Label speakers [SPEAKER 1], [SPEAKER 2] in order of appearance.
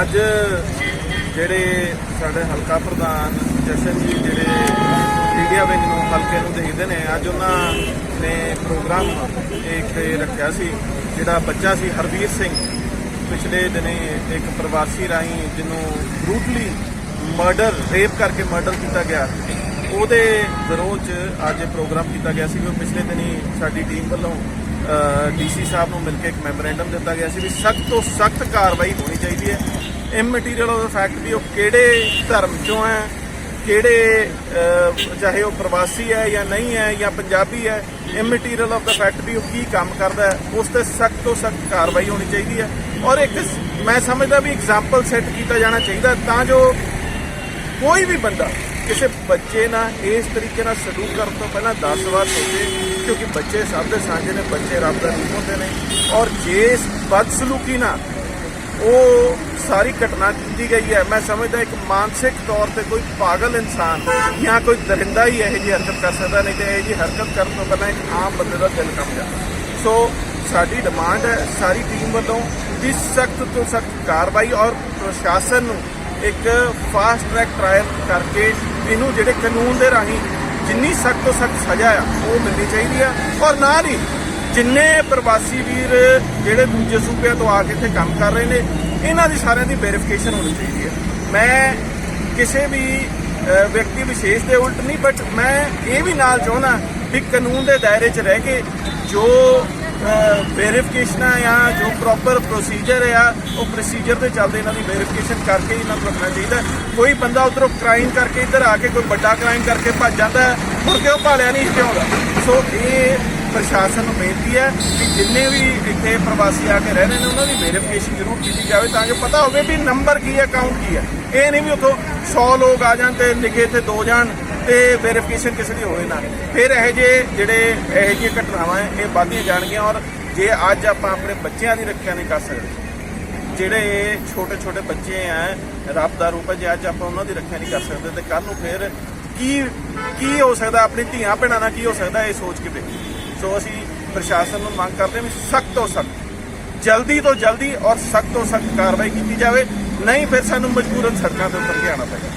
[SPEAKER 1] ਅੱਜ ਜਿਹੜੇ ਸਾਡੇ ਹਲਕਾ ਪ੍ਰਧਾਨ ਜਸ਼ਨ ਜੀ ਜਿਹੜੇ ਮੀਡੀਆ ਵਿੰਗ ਨੂੰ ਹਲਕੇ ਨੂੰ ਦੇਖਦੇ ਨੇ, ਅੱਜ ਉਹਨਾਂ ਨੇ ਪ੍ਰੋਗਰਾਮ ਇੱਕ ਰੱਖਿਆ ਸੀ, ਜਿਹੜਾ ਬੱਚਾ ਸੀ ਹਰਵੀਰ ਸਿੰਘ। ਪਿਛਲੇ ਦਿਨੇ ਇੱਕ ਪ੍ਰਵਾਸੀ ਰਾਹੀਂ ਜਿਹਨੂੰ ਬਰੂਟਲੀ ਮਰਡਰ ਰੇਪ ਕਰਕੇ ਮਰਡਰ ਕੀਤਾ ਗਿਆ। ਉਹਦੇ ਵਿਰੋਧ 'ਚ ਅੱਜ ਇਹ ਪ੍ਰੋਗਰਾਮ ਕੀਤਾ ਗਿਆ ਸੀ। ਉਹ ਪਿਛਲੇ ਦਿਨੀ ਸਾਡੀ ਟੀਮ ਵੱਲੋਂ ਡੀਸੀ ਸਾਹਿਬ ਨੂੰ ਮਿਲ ਕੇ ਇੱਕ ਮੈਮੋਰੈਂਡਮ ਦਿੱਤਾ ਗਿਆ ਸੀ ਵੀ ਸਖਤ ਤੋਂ ਸਖਤ ਕਾਰਵਾਈ ਹੋਣੀ ਚਾਹੀਦੀ ਹੈ। ਇਮਟੀਰੀਅਲ ਆਫ ਦਾ ਫੈਕਟ ਵੀ ਉਹ ਕਿਹੜੇ ਧਰਮ ਚੋਂ ਹੈ, ਕਿਹੜੇ ਚਾਹੇ ਉਹ ਪ੍ਰਵਾਸੀ ਹੈ ਜਾਂ ਨਹੀਂ ਹੈ ਜਾਂ ਪੰਜਾਬੀ ਹੈ ਇਮਟੀਰੀਅਲ ਆਫ ਦਾ ਫੈਕਟ ਵੀ ਉਹ ਕੀ ਕੰਮ ਕਰਦਾ ਉਸ ਤੇ ਸਖਤ ਤੋਂ ਸਖਤ ਕਾਰਵਾਈ ਹੋਣੀ ਚਾਹੀਦੀ ਹੈ। ਔਰ ਇੱਕ ਮੈਂ ਸਮਝਦਾ ਵੀ ਐਗਜ਼ਾਮਪਲ ਸੈੱਟ ਕੀਤਾ ਜਾਣਾ ਚਾਹੀਦਾ ਤਾਂ ਜੋ ਕੋਈ ਵੀ ਬੰਦਾ ਕਿਸੇ ਬੱਚੇ ਨਾਲ ਇਸ ਤਰੀਕੇ ਨਾਲ ਸਲੂਕ ਕਰਨ ਤੋਂ ਪਹਿਲਾਂ 10 ਵਾਰ ਸੋਚੇ, ਕਿਉਂਕਿ ਬੱਚੇ ਸਭ ਦੇ ਸਾਂਝੇ ਨੇ, ਬੱਚੇ ਰੱਬ ਦਾ ਰੂਪ ਹੁੰਦੇ ਨੇ। ਔਰ ਜੇ ਬਦਸਲੂਕੀ ਨਾਲ ਉਹ ਸਾਰੀ ਘਟਨਾ ਕੀਤੀ ਗਈ ਹੈ। ਮੈਂ ਸਮਝਦਾ ਇੱਕ ਮਾਨਸਿਕ ਤੌਰ ਤੇ ਕੋਈ ਪਾਗਲ ਇਨਸਾਨ ਜਾਂ ਕੋਈ ਦਰਿੰਦਾ ਹੀ ਇਹੋ ਜਿਹੀ ਹਰਕਤ ਕਰ ਸਕਦਾ, ਨਹੀਂ ਤੇ ਇਹੋ ਜਿਹੀ ਹਰਕਤ ਕਰਨ ਤੋਂ ਪਹਿਲਾਂ ਇੱਕ ਆਮ ਬੰਦੇ ਦਾ ਦਿਲ ਕੰਬ ਜਾਂਦਾ ਸੋ ਸਾਡੀ ਡਿਮਾਂਡ ਹੈ, ਸਾਰੀ ਟੀਮ ਵੱਲੋਂ ਕਿ ਸਖਤ ਤੋਂ ਸਖਤ ਕਾਰਵਾਈ ਔਰ ਪ੍ਰਸ਼ਾਸਨ ਨੂੰ ਇੱਕ ਫਾਸਟ ਟਰੈਕ ਟ੍ਰਾਇਲ ਕਰਕੇ ਇਹਨੂੰ ਜਿਹੜੇ ਕਾਨੂੰਨ ਦੇ ਰਾਹੀਂ ਜਿੰਨੀ ਸਖਤ ਤੋਂ ਸਖਤ ਸਜ਼ਾ ਆ, ਉਹ ਮਿਲਣੀ ਚਾਹੀਦੀ ਆ। ਔਰ ਨਾਲ ਹੀ ਜਿੰਨੇ ਪ੍ਰਵਾਸੀ ਵੀਰ ਜਿਹੜੇ ਦੂਜੇ ਸੂਬਿਆਂ ਤੋਂ ਆ ਕੇ ਇੱਥੇ ਕੰਮ ਕਰ ਰਹੇ ਨੇ ਇਹਨਾਂ ਦੀ ਸਾਰਿਆਂ ਦੀ ਵੈਰੀਫਿਕੇਸ਼ਨ ਹੋਣੀ ਚਾਹੀਦੀ ਹੈ। ਮੈਂ ਕਿਸੇ ਵੀ ਵਿਅਕਤੀ ਵਿਸ਼ੇਸ਼ ਦੇ ਉਲਟ ਨਹੀਂ ਬਟ ਮੈਂ ਇਹ ਵੀ ਨਾਲ ਚਾਹੁੰਦਾ ਵੀ ਕਾਨੂੰਨ ਦੇ ਦਾਇਰੇ 'ਚ ਰਹਿ ਕੇ ਜੋ ਵੈਰੀਫਿਕੇਸ਼ਨਾਂ ਆ ਜੋ ਪ੍ਰੋਪਰ ਪ੍ਰੋਸੀਜਰ ਆ ਉਹ ਪ੍ਰੋਸੀਜਰ ਤੇ ਚੱਲਦੇ ਇਹਨਾਂ ਦੀ ਵੈਰੀਫਿਕੇਸ਼ਨ ਕਰਕੇ ਹੀ ਇਹਨਾਂ ਨੂੰ ਰੱਖਣਾ ਚਾਹੀਦਾ। ਕੋਈ ਬੰਦਾ ਉਧਰੋਂ ਕ੍ਰਾਈਮ ਕਰਕੇ ਇੱਧਰ ਆ ਕੇ ਕੋਈ ਵੱਡਾ ਕ੍ਰਾਈਮ ਕਰਕੇ ਭੱਜ ਜਾਂਦਾ ਹੈ, ਮੁੜ ਕੇ ਉਹ ਭਾਲਿਆ ਨਹੀਂ ਇੱਥੇ ਆਉਂਦਾ ਸੋ ਇਹ ਪ੍ਰਸ਼ਾਸਨ ਨੂੰ ਬੇਨਤੀ ਹੈ ਕਿ ਜਿੰਨੇ ਵੀ ਇੱਥੇ ਪ੍ਰਵਾਸੀ ਆ ਕੇ ਰਹਿ ਰਹੇ ਨੇ, ਉਹਨਾਂ ਦੀ ਵੈਰੀਫਿਕੇਸ਼ਨ ਜ਼ਰੂਰ ਕੀਤੀ ਜਾਵੇ ਤਾਂ ਕਿ ਪਤਾ ਹੋਵੇ ਵੀ ਨੰਬਰ ਕੀ ਹੈ ਅਕਾਊਂਟ ਕੀ ਹੈ। ਇਹ ਨਹੀਂ ਵੀ ਉੱਥੋਂ 100 ਲੋਕ ਆ ਜਾਣ ਤੇ ਲਿਖੇ ਇੱਥੇ ਦੋ ਜਾਣ ਤੇ ਵੈਰੀਫਿਕੇਸ਼ਨ ਕਿਸੇ ਦੀ ਹੋਵੇ ਨਾ। ਫਿਰ ਇਹ ਜੇ ਜਿਹੜੇ, ਇਹ ਜਿਹੀਆਂ ਘਟਨਾਵਾਂ ਹੈ, ਇਹ ਵੱਧਦੀਆਂ ਜਾਣਗੀਆਂ ਔਰ ਜੇ ਅੱਜ ਆਪਾਂ ਆਪਣੇ ਬੱਚਿਆਂ ਦੀ ਰੱਖਿਆ ਨਹੀਂ ਕਰ ਸਕਦੇ, ਜਿਹੜੇ ਛੋਟੇ ਛੋਟੇ ਬੱਚੇ ਆ, ਰੱਬ ਦਾ ਰੂਪ ਹੈ, ਜੇ ਅੱਜ ਆਪਾਂ ਉਹਨਾਂ ਦੀ ਰੱਖਿਆ ਨਹੀਂ ਕਰ ਸਕਦੇ ਤੇ ਕੱਲ ਨੂੰ ਫਿਰ ਕੀ ਕੀ ਹੋ ਸਕਦਾ, ਆਪਣੀ ਧੀਆਂ ਭੈਣਾਂ ਨਾਲ ਕੀ ਹੋ ਸਕਦਾ, ਇਹ ਸੋਚ ਕੇ ਦੇਖੋ। ਸੋ ਅਸੀਂ ਪ੍ਰਸ਼ਾਸਨ ਨੂੰ ਮੰਗ ਕਰਦੇ ਹਾਂ ਵੀ ਸਖਤ ਤੋਂ ਸਖਤ, ਜਲਦੀ ਤੋਂ ਜਲਦੀ ਔਰ ਸਖਤ ਤੋਂ ਸਖਤ ਕਾਰਵਾਈ ਕੀਤੀ ਜਾਵੇ। ਨਹੀਂ, ਫਿਰ ਸਾਨੂੰ ਮਜਬੂਰਨ ਸੜਕਾਂ ਤੇ ਉਤਰ ਕੇ ਆਉਣਾ ਪਏਗਾ